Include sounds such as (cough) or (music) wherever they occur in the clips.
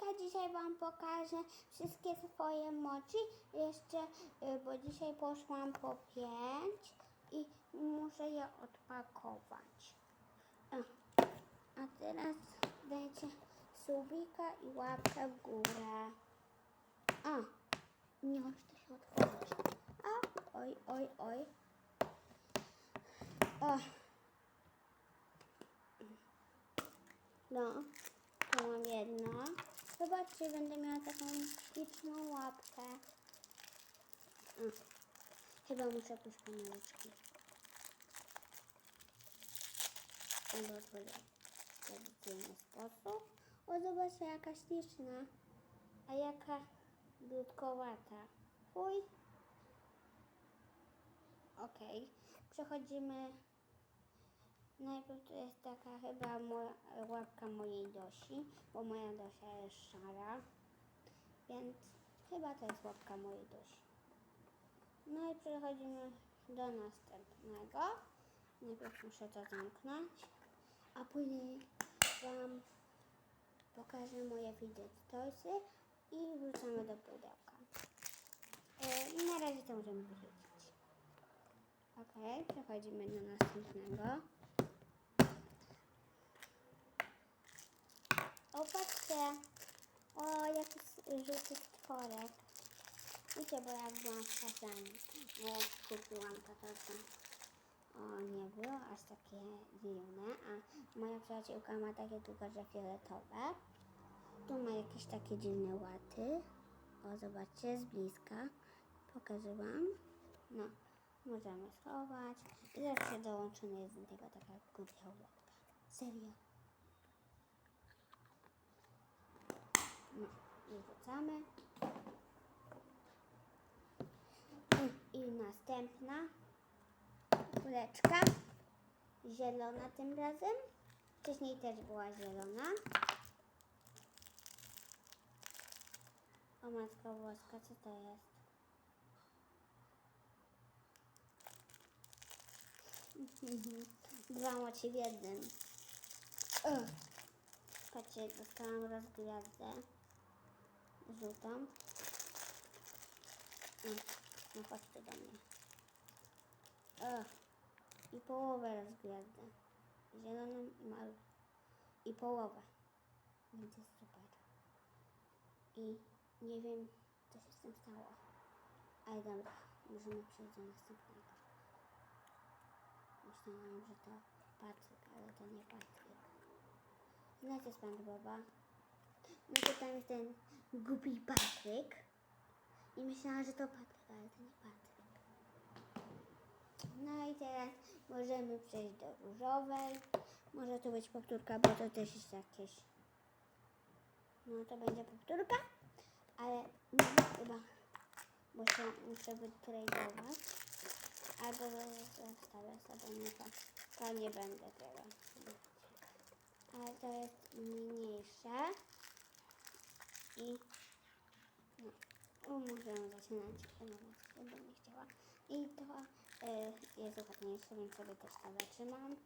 Hejka, dzisiaj Wam pokażę wszystkie swoje moci. Jeszcze, y, bo dzisiaj poszłam po pięć i muszę je odpakować. A teraz dajcie subika i łapkę w górę. A, nie może to się otworzyć. A, oj, oj, oj. O. No, tu mam jedno. Zobaczcie, będę miała taką śliczną łapkę. O, chyba muszę pójść po maleczki. Będę otworzyć w sposób. O, zobaczcie, jaka śliczna. A jaka dudkowata. Fuj. Okej, przechodzimy. Najpierw to jest taka chyba moja, łapka mojej Dosi, bo moja Dosia jest szara, więc chyba to jest łapka mojej Dosi. No i przechodzimy do następnego. Najpierw muszę to zamknąć, a później Wam pokażę moje wideo toysy i wrzucamy do pudełka. E, na razie to możemy wyrzucić. Ok, przechodzimy do następnego. O, patrzcie. O, jaki s- żółty stworek. Wiecie, bo jak byłam w Kazani, no jak kupiłam to o, nie było aż takie dziwne, a moja przyjaciółka ma takie tylko, że fioletowe. Tu ma jakieś takie dziwne łaty. O, zobaczcie, z bliska. Pokażę Wam. No, możemy schować. I zawsze dołączony jest do tego taka głupia łatka. Serio. No, i wrzucamy. I, następna kuleczka. Zielona tym razem. Wcześniej też była zielona. O matko włoska, co to jest? (laughs) Dwa moci w jednym. Patrzcie, dostałam rozgwiazdę Mm, No chodźcie do mnie. Ugh. I połowę rozgwiazdę. Zieloną i malą. I połowę. Jest super. I nie wiem, co się z tym stało. Ale dobra, możemy przejść do następnego. Myślałam, że to Patryk, ale to nie Patryk. Znacie SpongeBoba? No to tam jest ten głupi Patryk. I myślałam, że to Patryk, ale to nie Patryk. No i teraz możemy przejść do różowej. Może to być powtórka, bo to też jest jakieś... No to będzie powtórka, ale nie, chyba muszę, muszę wytradować. Albo zostawię sobie nie to. To nie będę tego. Ale to jest mniejsze. I no, możemy zaczynać trenować, będę nie chciała. I to y, jest ładniejsze, więc sobie też to zatrzymam.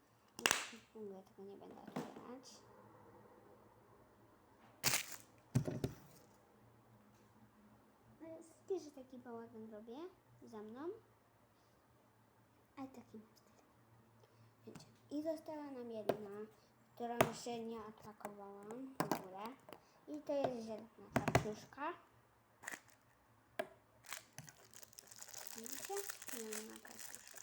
W ogóle tego nie będę otwierać. Wiesz, taki bałagan robię za mną. Ale taki mam styl. I została nam jedna, którą jeszcze nie odpakowałam w ogóle. I to jest zielona kaczuszka. Widzicie? Zielona kaczuszka.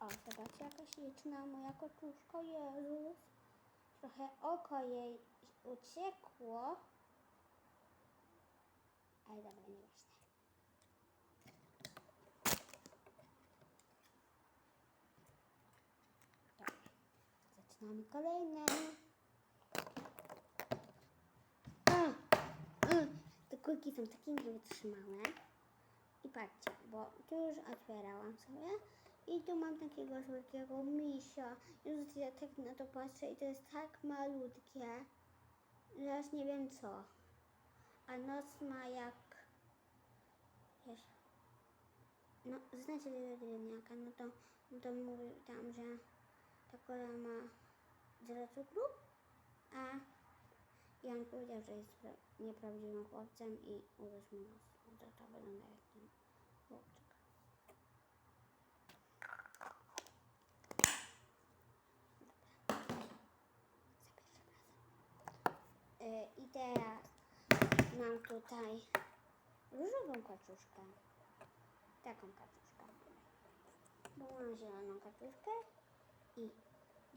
O, zobaczcie jaka śliczna moja kaczuszka. Jezus. Trochę oko jej uciekło. Ale dobra, nieważne. Dobra. Zaczynamy kolejne. A, a, te kulki są takie wytrzymałe. I patrzcie, bo tu już otwierałam sobie. I tu mam takiego słodkiego misia. Już ja tak na to patrzę i to jest tak malutkie, że aż nie wiem co. A nos ma jak... Wiesz, no znacie tego drewniaka, no to no to mówił tam, że ta kola ma zero cukru, a on powiedział, że jest pra- nieprawdziwym chłopcem i urósł mu nos. No to wygląda jak ten chłopczyk. Y, I teraz mam tutaj różową kaczuszkę. Taką kaczuszkę. Bo mam zieloną kaczuszkę i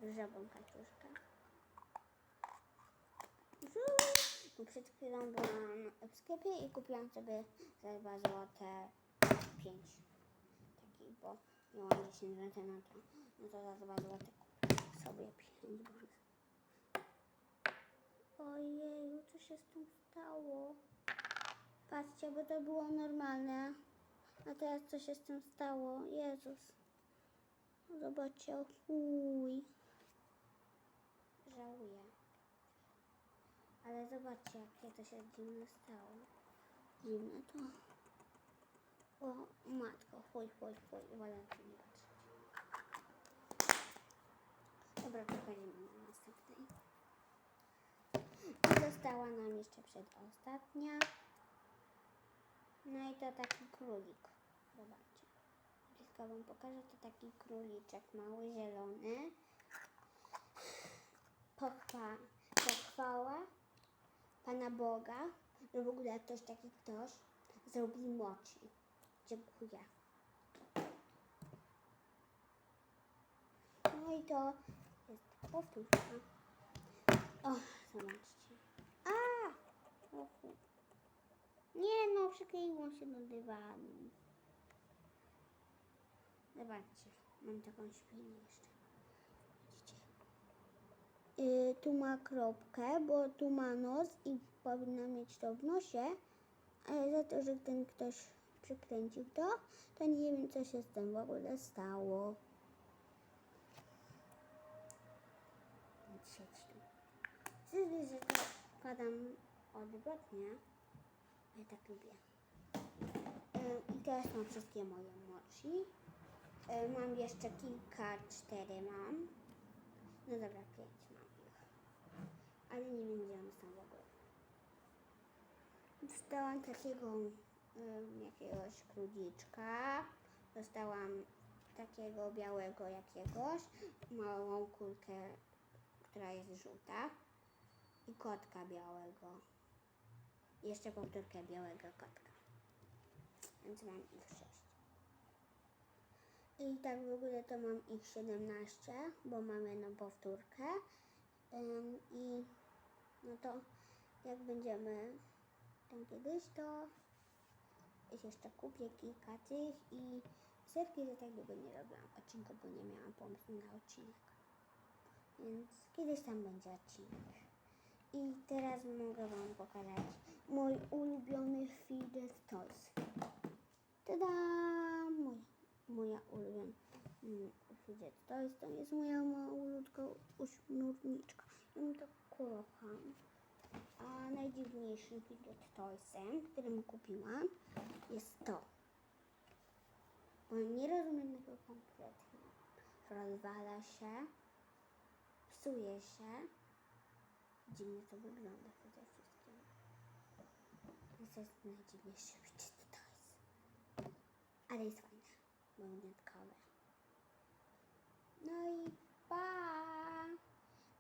różową kaczuszkę. Przed chwilą byłam w sklepie i kupiłam sobie za 2 złote 5 taki, bo miałam 10 zł, no to, no to za 2 złote kupiłam sobie 5 bo Ojeju, co się z tym stało? Patrzcie, bo to było normalne. A teraz co się z tym stało? Jezus. Zobaczcie, chuj. Żałuję. Ale zobaczcie, jakie to się dziwne stało. Dziwne to. O, matko, chuj, chuj, chuj. To nie patrzeć. Dobra, przechodzimy do następnej. Została nam jeszcze przedostatnia. No i to taki królik. Zobaczcie. Blisko wam pokażę. To taki króliczek mały, zielony. Pochwa, pochwała Pana Boga, że w ogóle ktoś taki ktoś zrobił moci. Dziękuję. No i to jest powtórka. O, zobaczcie. A! Ochu. Nie no, przykleiło się do dywanu. Zobaczcie, mam taką świnię jeszcze. Y, tu ma kropkę, bo tu ma nos i powinna mieć to w nosie, ale za to, że ten ktoś przykręcił to, to nie wiem, co się z tym w ogóle stało. Siedź tu. Że to wkładam odwrotnie, ale tak lubię. Y, I teraz mam wszystkie moje mochi. Y, Mam jeszcze kilka, cztery mam. No dobra, pięć. Ale nie w ogóle. Dostałam takiego y, jakiegoś króliczka. Dostałam takiego białego jakiegoś, małą kulkę, która jest żółta i kotka białego. Jeszcze powtórkę białego kotka. Więc mam ich sześć. I tak w ogóle to mam ich 17, bo mam jedną powtórkę. Ym, I no to jak będziemy tam kiedyś, to jeszcze kupię kilka tych i serki, że tak długo nie robiłam odcinku, bo nie miałam pomysłu na odcinek. Więc kiedyś tam będzie odcinek. I teraz mogę Wam pokazać mój ulubiony Fidget Toys. Tada! Mój, moja ulubiona mm, Fidget Toys. To jest moja malutka uśmiorniczka. Ja ją tak kocham. A najdziwniejszym Fidget Toysem, którym kupiłam, jest to. Bo nie rozumiem tego kompletnie. Rozwala się, psuje się. Dziwnie to wygląda przede wszystkim. To jest najdziwniejszy Fidget Toys. Ale jest fajne, bo wyjątkowe. No i! Pa,